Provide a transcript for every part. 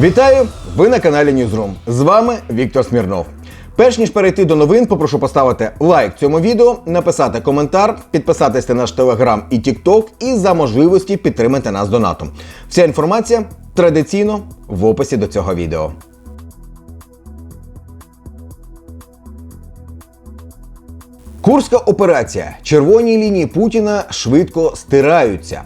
Вітаю! Ви на каналі Newsroom. З вами Віктор Смірнов. Перш ніж перейти до новин, попрошу поставити лайк цьому відео, написати коментар, підписатися на наш телеграм і тікток і за можливості підтримати нас донатом. Вся інформація традиційно в описі до цього відео. Курська операція. Червоні лінії Путіна швидко стираються.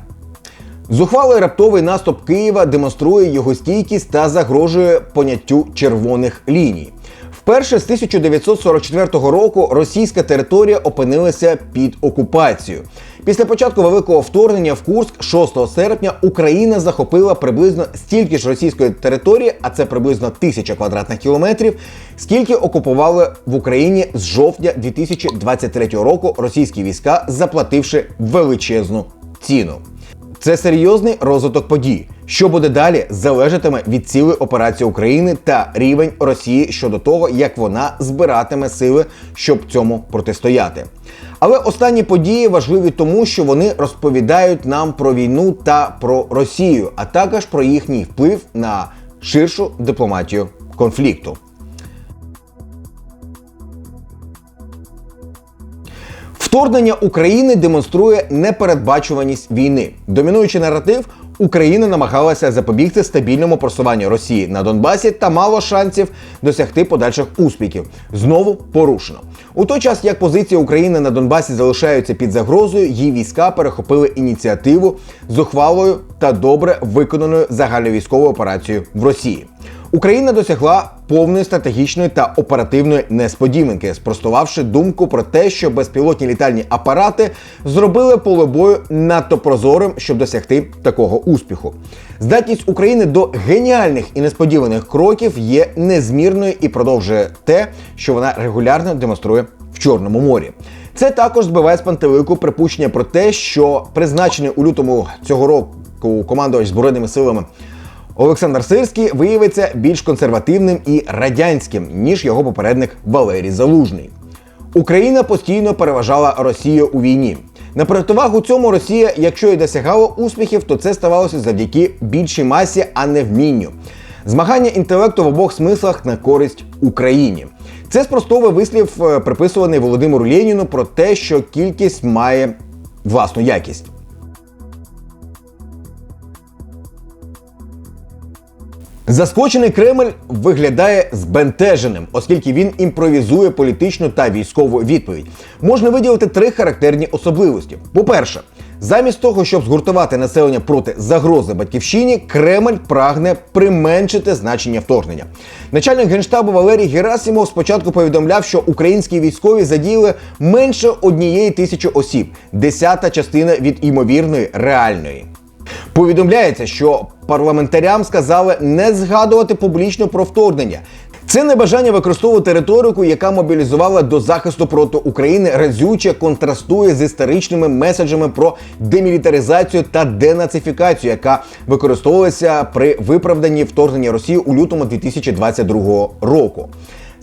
Зухвалий раптовий наступ Києва демонструє його стійкість та загрожує поняттю червоних ліній. Вперше з 1944 року російська територія опинилася під окупацією. Після початку великого вторгнення в Курск 6 серпня Україна захопила приблизно стільки ж російської території, а це приблизно тисяча квадратних кілометрів, скільки окупували в Україні з жовтня 2023 року російські війська, заплативши величезну ціну. Це серйозний розвиток подій. Що буде далі, залежатиме від цілої операції України та рівень Росії щодо того, як вона збиратиме сили, щоб цьому протистояти. Але останні події важливі тому, що вони розповідають нам про війну та про Росію, а також про їхній вплив на ширшу дипломатію конфлікту. Вторгнення України демонструє непередбачуваність війни. Домінуючий наратив, Україна намагалася запобігти стабільному просуванню Росії на Донбасі та мало шансів досягти подальших успіхів. Знову порушено. У той час, як позиції України на Донбасі залишаються під загрозою, її війська перехопили ініціативу з ухвалою та добре виконаною загальновійськовою операцією в Росії. Україна досягла повної стратегічної та оперативної несподіванки, спростувавши думку про те, що безпілотні літальні апарати зробили поле бою надто прозорим, щоб досягти такого успіху. Здатність України до геніальних і несподіваних кроків є незмірною і продовжує те, що вона регулярно демонструє в Чорному морі. Це також збиває з пантелику припущення про те, що призначений у лютому цього року командувач збройними силами. Олександр Сирський виявиться більш консервативним і радянським, ніж його попередник Валерій Залужний. Україна постійно переважала Росію у війні. На противагу цьому Росія, якщо і досягала успіхів, то це ставалося завдяки більшій масі, а не вмінню. Змагання інтелекту в обох смислах на користь Україні. Це спростовує вислів, е, приписуваний Володимиру Леніну про те, що кількість має власну якість. Заскочений Кремль виглядає збентеженим, оскільки він імпровізує політичну та військову відповідь. Можна виділити три характерні особливості. По-перше, замість того, щоб згуртувати населення проти загрози батьківщині, Кремль прагне применшити значення вторгнення. Начальник генштабу Валерій Герасимов спочатку повідомляв, що українські військові задіяли менше однієї тисячі осіб, десята частина від імовірної реальної. Повідомляється, що парламентарям сказали не згадувати публічно про вторгнення. Це небажання використовувати риторику, яка мобілізувала до захисту проти України, разюче контрастує з історичними меседжами про демілітаризацію та денацифікацію, яка використовувалася при виправданні вторгнення Росії у лютому 2022 року.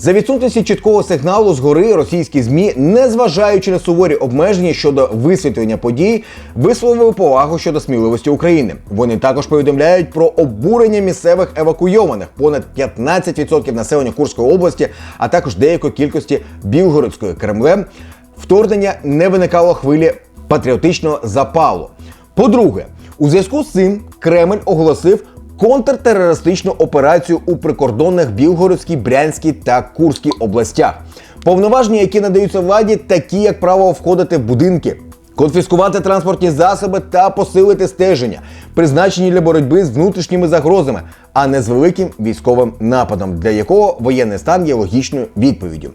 За відсутності чіткого сигналу згори російські змі, незважаючи на суворі обмеження щодо висвітлення подій, висловили повагу щодо сміливості України. Вони також повідомляють про обурення місцевих евакуйованих понад 15% населення Курської області, а також деякої кількості Білгородської Кремлем. Вторгнення не виникало хвилі патріотичного запалу. По-друге, у зв'язку з цим Кремль оголосив контртерористичну операцію у прикордонних Білгородській, Брянській та Курській областях. Повноваження, які надаються владі, такі як право входити в будинки. Конфіскувати транспортні засоби та посилити стеження, призначені для боротьби з внутрішніми загрозами, а не з великим військовим нападом, для якого воєнний стан є логічною відповіддю.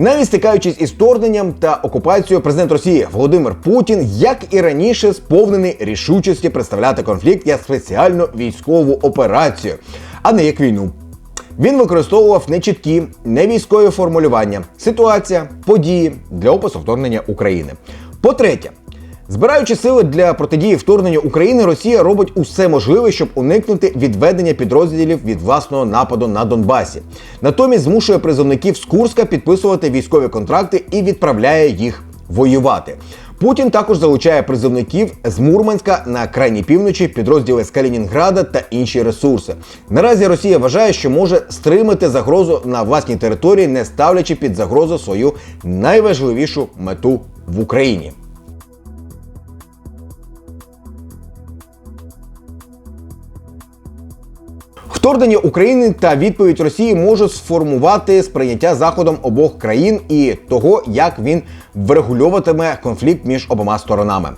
Навіть стикаючись із вторгненням та окупацією, президент Росії Володимир Путін, як і раніше, сповнений рішучості представляти конфлікт як спеціальну військову операцію, а не як війну. Він використовував нечіткі, невійськові формулювання, ситуація, події для опису вторгнення України. По-третє, Збираючи сили для протидії вторгненню України, Росія робить усе можливе, щоб уникнути відведення підрозділів від власного нападу на Донбасі. Натомість змушує призовників з Курська підписувати військові контракти і відправляє їх воювати. Путін також залучає призовників з Мурманська на крайній півночі, підрозділи з Калінінграда та інші ресурси. Наразі Росія вважає, що може стримати загрозу на власній території, не ставлячи під загрозу свою найважливішу мету в Україні. Вторгнення України та відповідь Росії можуть сформувати сприйняття заходом обох країн і того, як він врегульовуватиме конфлікт між обома сторонами.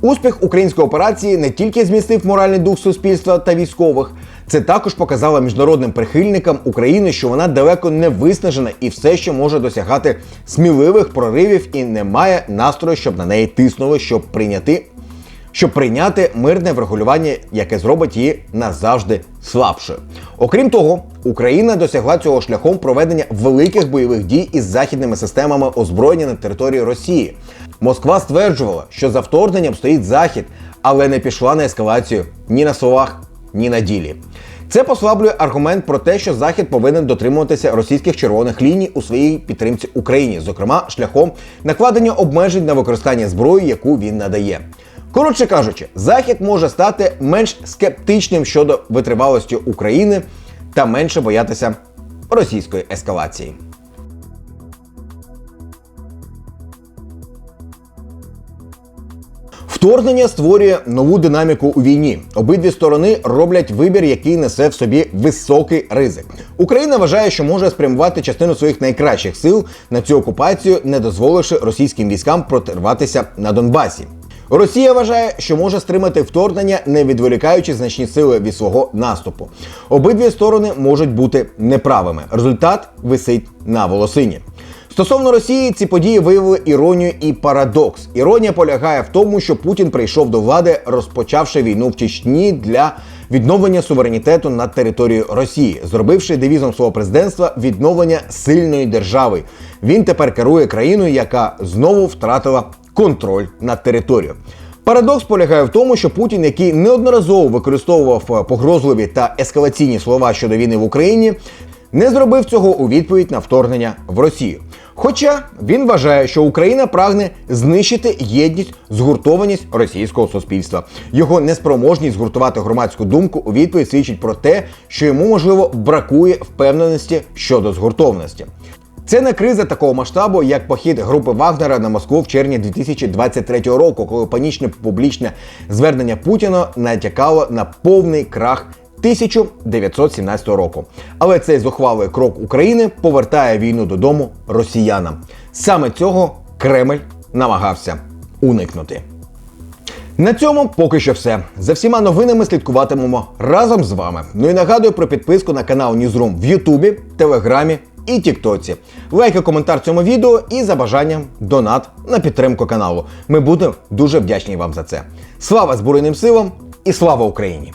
Успіх української операції не тільки змістив моральний дух суспільства та військових, це також показало міжнародним прихильникам України, що вона далеко не виснажена і все ще може досягати сміливих проривів і не має настрою, щоб на неї тиснули, щоб прийняти щоб прийняти мирне врегулювання, яке зробить її назавжди слабшою. Окрім того, Україна досягла цього шляхом проведення великих бойових дій із західними системами озброєння на території Росії. Москва стверджувала, що за вторгненням стоїть захід, але не пішла на ескалацію ні на словах, ні на ділі. Це послаблює аргумент про те, що Захід повинен дотримуватися російських червоних ліній у своїй підтримці Україні, зокрема шляхом накладення обмежень на використання зброї, яку він надає. Коротше кажучи, Захід може стати менш скептичним щодо витривалості України та менше боятися російської ескалації. Вторгнення створює нову динаміку у війні. Обидві сторони роблять вибір, який несе в собі високий ризик. Україна вважає, що може спрямувати частину своїх найкращих сил на цю окупацію, не дозволивши російським військам протирватися на Донбасі. Росія вважає, що може стримати вторгнення, не відволікаючи значні сили від свого наступу. Обидві сторони можуть бути неправими. Результат висить на волосині. Стосовно Росії, ці події виявили іронію і парадокс. Іронія полягає в тому, що Путін прийшов до влади, розпочавши війну в Чечні для відновлення суверенітету над територією Росії, зробивши девізом свого президентства відновлення сильної держави. Він тепер керує країною, яка знову втратила контроль над територією. Парадокс полягає в тому, що Путін, який неодноразово використовував погрозливі та ескалаційні слова щодо війни в Україні, не зробив цього у відповідь на вторгнення в Росію. Хоча він вважає, що Україна прагне знищити єдність, згуртованість російського суспільства. Його неспроможність згуртувати громадську думку у відповідь свідчить про те, що йому можливо бракує впевненості щодо згуртованості. Це не криза такого масштабу, як похід групи Вагнера на Москву в червні 2023 року, коли панічне публічне звернення Путіна натякало на повний крах 1917 року. Але цей зухвалий крок України повертає війну додому росіянам. Саме цього Кремль намагався уникнути. На цьому поки що все. За всіма новинами слідкуватимемо разом з вами. Ну і нагадую про підписку на канал Newsroom в Ютубі, Телеграмі і Тіктоці. Лайки, коментар цьому відео і за бажанням донат на підтримку каналу. Ми будемо дуже вдячні вам за це. Слава Збройним силам і слава Україні!